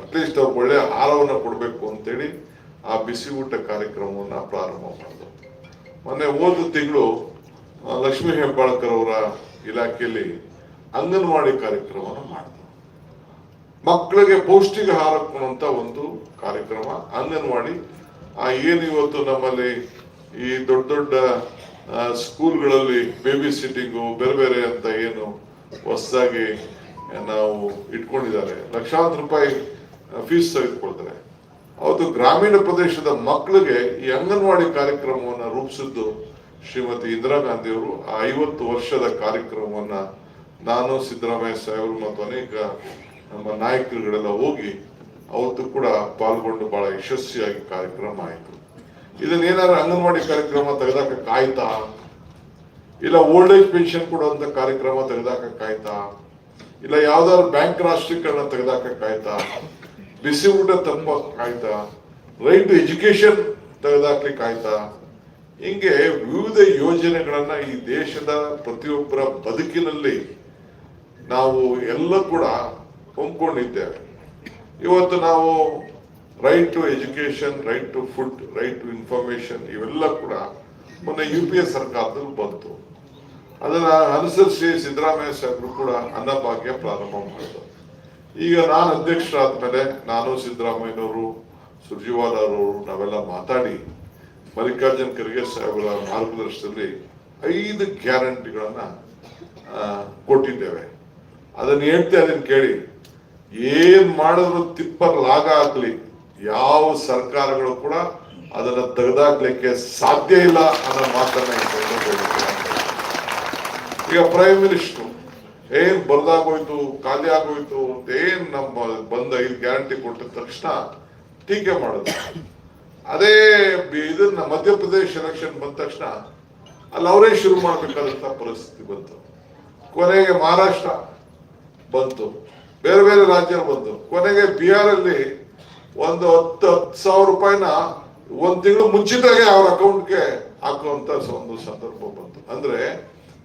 ಅಟ್ಲೀಸ್ಟ್ ಅವ್ರಿಗೆ ಒಳ್ಳೆ ಆಹಾರವನ್ನ ಕೊಡಬೇಕು ಅಂತೇಳಿ ಆ ಬಿಸಿ ಊಟ ಕಾರ್ಯಕ್ರಮವನ್ನು ಪ್ರಾರಂಭ ಮಾಡಿದ್ರು ಮೊನ್ನೆ ಹೋದ ತಿಂಗಳು ಲಕ್ಷ್ಮೀ ಹೆಬ್ಬಾಳ್ಕರ್ ಅವರ ಇಲಾಖೆಯಲ್ಲಿ ಅಂಗನವಾಡಿ ಕಾರ್ಯಕ್ರಮವನ್ನು ಮಾಡಿದ್ರು ಮಕ್ಕಳಿಗೆ ಪೌಷ್ಟಿಕ ಆಹಾರ ಕೊಡುವಂತ ಒಂದು ಕಾರ್ಯಕ್ರಮ ಅಂಗನವಾಡಿ. ಆ, ಏನು ಇವತ್ತು ನಮ್ಮಲ್ಲಿ ಈ ದೊಡ್ಡ ದೊಡ್ಡ ಸ್ಕೂಲ್ಗಳಲ್ಲಿ ಬೇಬಿ ಸಿಟ್ಟಿಂಗು ಬೇರೆ ಬೇರೆ ಅಂತ ಏನು ಹೊಸದಾಗಿ ನಾವು ಇಟ್ಕೊಂಡಿದ್ದಾರೆ. ಲಕ್ಷಾಂತರ ರೂಪಾಯಿ ಫೀಸ್ ತೆಗೆದುಕೊಳ್ತಾರೆ. ಅವತ್ತು ಗ್ರಾಮೀಣ ಪ್ರದೇಶದ ಮಕ್ಕಳಿಗೆ ಈ ಅಂಗನವಾಡಿ ಕಾರ್ಯಕ್ರಮವನ್ನು ರೂಪಿಸಿದ್ದು ಶ್ರೀಮತಿ ಇಂದಿರಾ ಗಾಂಧಿ ಅವರು ಆ ಐವತ್ತು ವರ್ಷದ ಕಾರ್ಯಕ್ರಮವನ್ನ ನಾನು ಸಿದ್ದರಾಮಯ್ಯ ಸಾಹೇಬರು ಮತ್ತು ಅನೇಕ ನಮ್ಮ ನಾಯಕರುಗಳೆಲ್ಲ ಹೋಗಿ ಅವತ್ತು ಕೂಡ ಪಾಲ್ಗೊಂಡು ಬಹಳ ಯಶಸ್ವಿಯಾಗಿ ಕಾರ್ಯಕ್ರಮ ಆಯಿತು. ಇದನ್ನ ಅಂಗನವಾಡಿ ಕಾರ್ಯಕ್ರಮ ತೆಗೆದಾಕ ಕಾಯ್ತಾ? ಇಲ್ಲ ಓಲ್ಡ್ ಏಜ್ ಪೆನ್ಷನ್ ಕೊಡುವಂತ ಕಾರ್ಯಕ್ರಮ ತೆಗೆದಾಕ ಕಾಯ್ತಾ? ಇಲ್ಲ, ಯಾವ್ದಾದ್ರು ಬ್ಯಾಂಕ್ ರಾಷ್ಟ್ರೀಕರಣ ತೆಗೆದಾಕ ಕಾಯ್ತಾ? ಬಿಸಿ ಊಟ ತಂಬಾಯ್ತಾ ರೈಟ್ ಟು ಎಜುಕೇಶನ್ ತೆಗೆದಾಕ್ಲಿಕ್ಕೆ ಆಯ್ತಾ? ಹಿಂಗೆ ವಿವಿಧ ಯೋಜನೆಗಳನ್ನ ಈ ದೇಶದ ಪ್ರತಿಯೊಬ್ಬರ ಬದುಕಿನಲ್ಲಿ ನಾವು ಎಲ್ಲ ಕೂಡ ಹೊಂದ್ಕೊಂಡಿದ್ದೇವೆ. ಇವತ್ತು ನಾವು right to education right to food, right to information ಇವೆಲ್ಲ ಕೂಡ ಮೊನ್ನೆ ಯು ಪಿ ಎ ಸರ್ಕಾರದಲ್ಲಿ ಬಂತು. ಅದನ್ನ ಅನುಸರಿಸಿ ಸಿದ್ದರಾಮಯ್ಯ ಸಾಹೇಬರು ಕೂಡ ಅನ್ನಭಾಗ್ಯ ಪ್ರಾರಂಭ ಮಾಡಿದ್ರು. ಈಗ ನಾನು ಅಧ್ಯಕ್ಷರಾದ್ಮೇಲೆ ನಾನು ಸಿದ್ದರಾಮಯ್ಯನವರು ಸುರ್ಜಿವಾಲ ಅವರು ನಾವೆಲ್ಲ ಮಾತಾಡಿ ಮಲ್ಲಿಕಾರ್ಜುನ್ ಖರ್ಗೆ ಸಾಹೇಬರ ಮಾರ್ಗದರ್ಶನದಲ್ಲಿ ಐದು ಗ್ಯಾರಂಟಿಗಳನ್ನ ಕೊಟ್ಟಿದ್ದೇವೆ. ಅದನ್ನ ಹೇಳ್ತೆ ಅದನ್ನ ಕೇಳಿ. ಏನ್ ಮಾಡಿದ್ರು ತಿಪ್ಪರ್ ಲಾಗ ಆಗ್ಲಿ, ಯಾವ ಸರ್ಕಾರಗಳು ಕೂಡ ಅದನ್ನ ತೆಗೆದಾಕ್ಲಿಕ್ಕೆ ಸಾಧ್ಯ ಇಲ್ಲ ಅನ್ನೋ ಮಾತನ್ನ ಈಗ ಪ್ರೈಮ್ ಮಿನಿಸ್ಟರ್ ಏನ್ ಬರ್ದಾಗೋಯ್ತು ಖಾಲಿ ಆಗೋಯ್ತು ಅಂತ ಏನ್ ನಮ್ಮ ಬಂದ ಇಲ್ಲಿ ಗ್ಯಾರಂಟಿ ಕೊಟ್ಟ ತಕ್ಷಣ ಟೀಕೆ ಮಾಡೋದು. ಅದೇ ಇದನ್ನ ಮಧ್ಯಪ್ರದೇಶ ಎಲೆಕ್ಷನ್ ಬಂದ ತಕ್ಷಣ ಅಲ್ಲಿ ಅವರೇ ಶುರು ಮಾಡ್ಬೇಕಾದಂತ ಪರಿಸ್ಥಿತಿ ಬಂತು. ಕೊನೆಗೆ ಮಹಾರಾಷ್ಟ್ರ ಬಂತು. ಬೇರೆ ಬೇರೆ ರಾಜ್ಯ ಬಂತು. ಕೊನೆಗೆ ಬಿಹಾರ್ ಅಲ್ಲಿ ಒಂದು ಹತ್ತು ಹತ್ತು ಸಾವಿರ ರೂಪಾಯಿನ ಒಂದ್ ತಿಂಗಳು ಮುಂಚಿತವಾಗಿ ಅವ್ರ ಅಕೌಂಟ್ಗೆ ಹಾಕುವಂತ ಒಂದು ಸಂದರ್ಭ ಬಂತು. ಅಂದ್ರೆ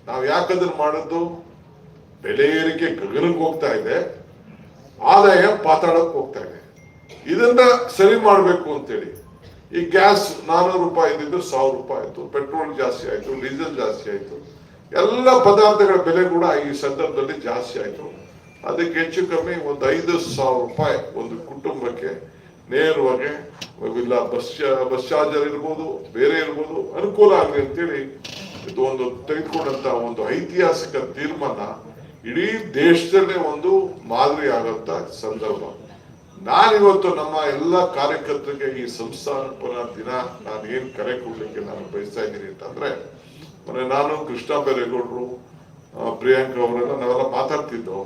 ನಾವ್ ಯಾಕಂದ್ರೆ ಮಾಡಿದ್ದು? ಬೆಲೆ ಏರಿಕೆ ಗಗನಕ್ಕೆ ಹೋಗ್ತಾ ಇದೆ, ಆದಾಯ ಪಾತಾಳಕ್ಕೆ ಹೋಗ್ತಾ ಇದೆ. ಇದನ್ನ ಸರಿ ಮಾಡಬೇಕು ಅಂತೇಳಿ, ಈ ಗ್ಯಾಸ್ ನಾನೂರು ರೂಪಾಯಿ ಇದ್ದಿದ್ದು ಸಾವಿರ ರೂಪಾಯಿ ಆಯಿತು, ಪೆಟ್ರೋಲ್ ಜಾಸ್ತಿ ಆಯಿತು, ಡೀಸೆಲ್ ಜಾಸ್ತಿ ಆಯಿತು, ಎಲ್ಲ ಪದಾರ್ಥಗಳ ಬೆಲೆ ಕೂಡ ಈ ಸಂದರ್ಭದಲ್ಲಿ ಜಾಸ್ತಿ ಆಯಿತು. ಅದಕ್ಕೆ ಹೆಚ್ಚು ಕಮ್ಮಿ ಒಂದು ಐದು ಸಾವಿರ ರೂಪಾಯಿ ಒಂದು ಕುಟುಂಬಕ್ಕೆ ನೇರವಾಗಿ, ಇಲ್ಲ ಬಸ್ ಬಸ್ ಚಾರ್ಜರ್ ಇರ್ಬೋದು, ಬೇರೆ ಇರ್ಬೋದು, ಅನುಕೂಲ ಆಗಲಿ ಅಂತೇಳಿ ಇದು ಒಂದು ತೆಗೆದುಕೊಂಡಂತ ಒಂದು ಐತಿಹಾಸಿಕ ತೀರ್ಮಾನ ಇಡೀ ದೇಶದಲ್ಲೇ ಒಂದು ಮಾದರಿ ಆಗಂತ ಸಂದರ್ಭ. ನಾನಿವತ್ತು ನಮ್ಮ ಎಲ್ಲ ಕಾರ್ಯಕರ್ತರಿಗೆ ಈ ಸಂಸ್ಥಾನ ದಿನ ನಾನು ಏನ್ ಕರೆ ಕೊಡ್ಲಿಕ್ಕೆ ನಾನು ಬಯಸ್ತಾ ಇದ್ದೀನಿ ಅಂತಂದ್ರೆ, ಮೊನ್ನೆ ನಾನು ಕೃಷ್ಣ ಬೈರೇಗೌಡರು ಪ್ರಿಯಾಂಕ ಅವರೆಲ್ಲ ನಾವೆಲ್ಲ ಮಾತಾಡ್ತಿದ್ದೋ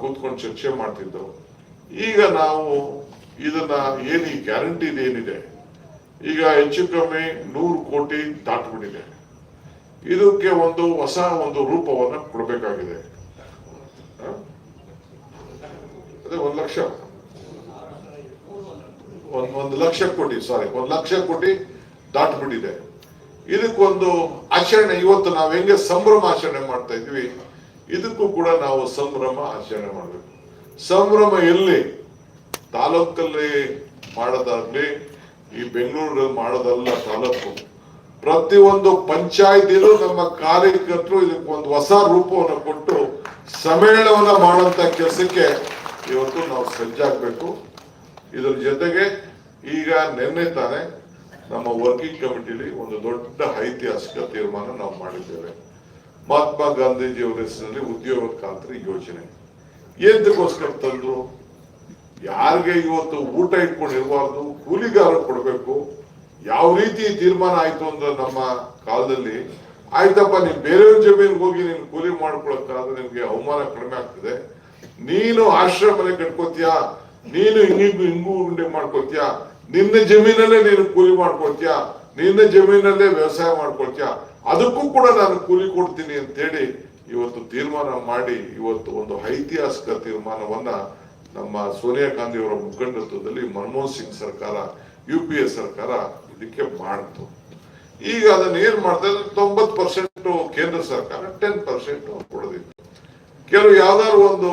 ಕೂತ್ಕೊಂಡು ಚರ್ಚೆ ಮಾಡ್ತಿದ್ದೋ. ಈಗ ನಾವು ಇದನ್ನ ಏನು ಈ ಗ್ಯಾರಂಟಿ ಏನಿದೆ? ಈಗ ಹೆಚ್ಚು ಕಮ್ಮಿ ನೂರು ಕೋಟಿ ದಾಟ್ಬಿಟ್ಟಿದೆ. ಇದಕ್ಕೆ ಒಂದು ಹೊಸ ಒಂದು ರೂಪವನ್ನು ಕೊಡಬೇಕಾಗಿದೆ ಆ? ಅದೇ ಒಂದ್ ಲಕ್ಷ. ಒಂದ್, ಒಂದು ಲಕ್ಷ ಕೋಟಿ ಸಾರಿ ಒಂದ್ ಲಕ್ಷ ಕೋಟಿ ದಾಟ್ಬಿಟ್ಟಿದೆ. ಇದಕ್ಕೊಂದು ಆಚರಣೆ, ಇವತ್ತು ನಾವು ಹೆಂಗೆ ಸಂಭ್ರಮ ಆಚರಣೆ ಮಾಡ್ತಾ ಇದ್ವಿ, ಇದಕ್ಕೂ ಕೂಡ ನಾವು ಸಂಭ್ರಮ ಆಚರಣೆ ಮಾಡಬೇಕು. ಸಂಭ್ರಮ ಎಲ್ಲಿ? ತಾಲೂಕಲ್ಲಿ ಮಾಡೋದಾಗ್ಲಿ, ಈ ಬೆಂಗಳೂರು ಮಾಡೋದಲ್ಲ ತಾಲೂಕು. ಪ್ರತಿಯೊಂದು ಪಂಚಾಯತಿಲೂ ನಮ್ಮ ಕಾರ್ಯಕರ್ತರು ಇದಕ್ಕೊಂದು ಹೊಸ ರೂಪವನ್ನು ಕೊಟ್ಟು ಸಮ್ಮೇಳನವನ್ನ ಮಾಡುವಂತ ಕೆಲಸಕ್ಕೆ ಇವತ್ತು ನಾವು ಸಜ್ಜಾಗಬೇಕು. ಇದರ ಜೊತೆಗೆ ಈಗ ನಿನ್ನೆ ತಾನೆ ನಮ್ಮ ವರ್ಕಿಂಗ್ ಕಮಿಟಿಲಿ ಒಂದು ದೊಡ್ಡ ಐತಿಹಾಸಿಕ ತೀರ್ಮಾನ ನಾವು ಮಾಡಿದ್ದೇವೆ. ಮಹಾತ್ಮ ಗಾಂಧೀಜಿ ಅವರ ಹೆಸರಿನಲ್ಲಿ ಉದ್ಯೋಗ ಖಾತ್ರಿ ಯೋಜನೆ. ಎಂತಕ್ಕೋಸ್ಕರ ತಂದ್ರು? ಯಾರಿಗೆ ಇವತ್ತು ಊಟ ಇಟ್ಕೊಂಡಿರಬಾರ್ದು? ಕೂಲಿಗಾರ ಕೊಡಬೇಕು? ಯಾವ ರೀತಿ ತೀರ್ಮಾನ ಆಯ್ತು ಅಂದ್ರೆ ನಮ್ಮ ಕಾಲದಲ್ಲಿ? ಆಯ್ತಪ್ಪ, ನೀನ್ ಬೇರೆಯವ್ರ ಜಮೀನಿಗೆ ಹೋಗಿ ನೀನು ಕೂಲಿ ಮಾಡ್ಕೊಳಕ್ಕಾದ್ರೆ ನಿಮ್ಗೆ ಅವಮಾನ ಕಡಿಮೆ ಆಗ್ತದೆ. ನೀನು ಆಶ್ರಯ ಮನೆ ಕಟ್ಕೋತೀಯ, ನೀನು ಹಿಂಗಿಂಗು ಹಿಂಗು ಉಂಡೆ ಮಾಡ್ಕೋತೀಯ, ನಿನ್ನ ಜಮೀನಲ್ಲೇ ನೀನು ಕೂಲಿ ಮಾಡ್ಕೊಳ್ತೀಯ ನಿನ್ನ ಜಮೀನಲ್ಲೇ ವ್ಯವಸಾಯ ಮಾಡ್ಕೊಳ್ತೀಯ ಅದಕ್ಕೂ ಕೂಡ ನಾನು ಕೂಲಿ ಕೊಡ್ತೀನಿ ಅಂತೇಳಿ ಇವತ್ತು ತೀರ್ಮಾನ ಮಾಡಿ ಇವತ್ತು ಒಂದು ಐತಿಹಾಸಿಕ ತೀರ್ಮಾನವನ್ನ ನಮ್ಮ ಸೋನಿಯಾ ಗಾಂಧಿ ಅವರ ಮುಖಂಡತ್ವದಲ್ಲಿ ಮನಮೋಹನ್ ಸಿಂಗ್ ಸರ್ಕಾರ, ಯು ಪಿ ಎ ಸರ್ಕಾರ ಇದಕ್ಕೆ ಮಾಡ್ತು. ಈಗ ಅದನ್ನ ಏನ್ ಮಾಡ್ತಾ ಇದ್ರೆ ತೊಂಬತ್ ಪರ್ಸೆಂಟ್ ಕೇಂದ್ರ ಸರ್ಕಾರ ಟೆನ್ ಪರ್ಸೆಂಟ್ ಕೊಡೋದಿತ್ತು. ಕೆಲವು ಯಾವ್ದಾದ್ರು ಒಂದು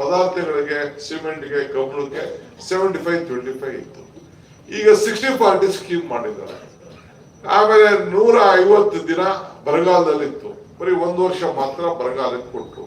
ಪದಾರ್ಥಗಳಿಗೆ, ಸಿಮೆಂಟ್ಗೆ, ಕಬ್ಬಣಕ್ಕೆ ಸೆವೆಂಟಿ ಫೈವ್ ಟ್ವೆಂಟಿ ಫೈವ್ ಇತ್ತು. ಈಗ ಸಿಕ್ಸ್ಟಿ ಫಾರ್ಟಿ ಸ್ಕೀಮ್ ಮಾಡಿದ್ದಾರೆ. ಆಮೇಲೆ ನೂರ ಐವತ್ತು ದಿನ ಬರಗಾಲದಲ್ಲಿತ್ತು. ಬರೀ ಒಂದು ವರ್ಷ ಮಾತ್ರ ಬರಗಾಲಕ್ಕೆ ಕೊಟ್ಟರು